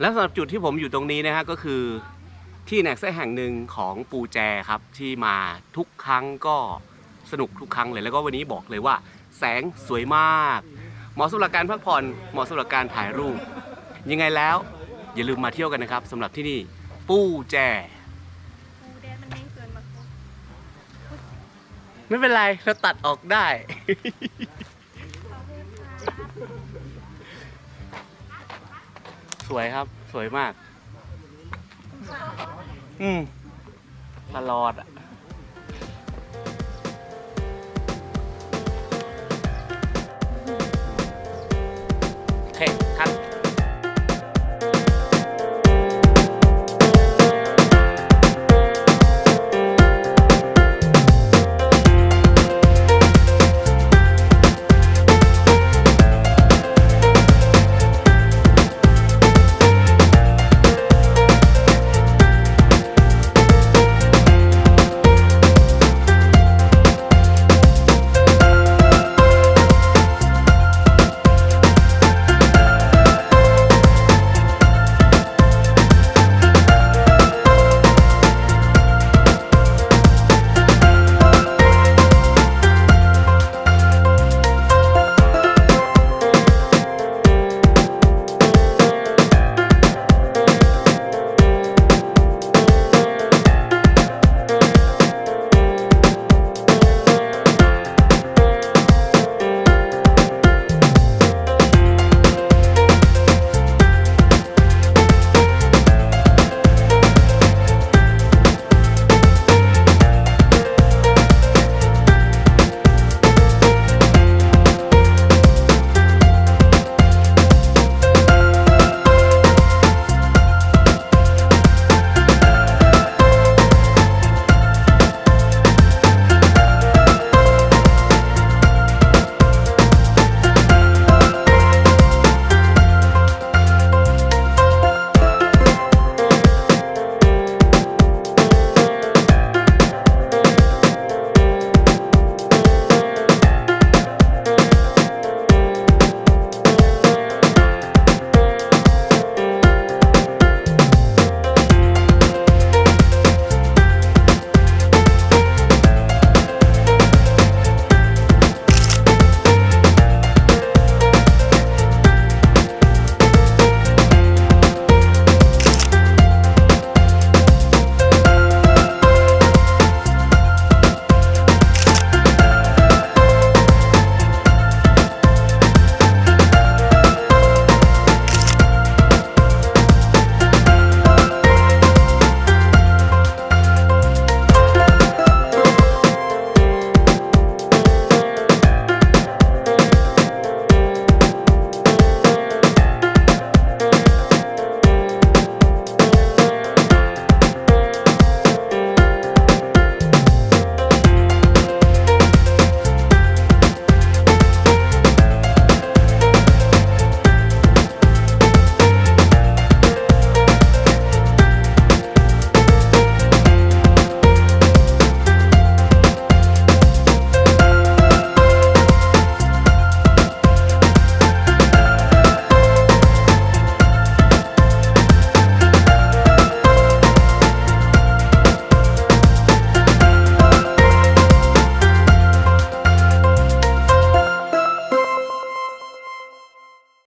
และสำหรับจุดที่ผมอยู่ตรงนี้นะฮะก็คือที่แหนกไส้แห่งหนึ่งของปูแจครับที่มาทุกครั้งก็สนุกทุกครั้งเลยแล้วก็วันนี้บอกเลยว่า แสงสวยมาก เหมาะสำหรับการพักผ่อนเหมาะสำหรับการถ่ายรูป ยังไงแล้ว อย่าลืมมาเที่ยวกันนะครับสำหรับที่นี่ปูแจ ปูแดนมันแห้งเกินมาไม่เป็นไรเราตัดออกได้ สวยครับ สวยมาก อืมตลอดอะ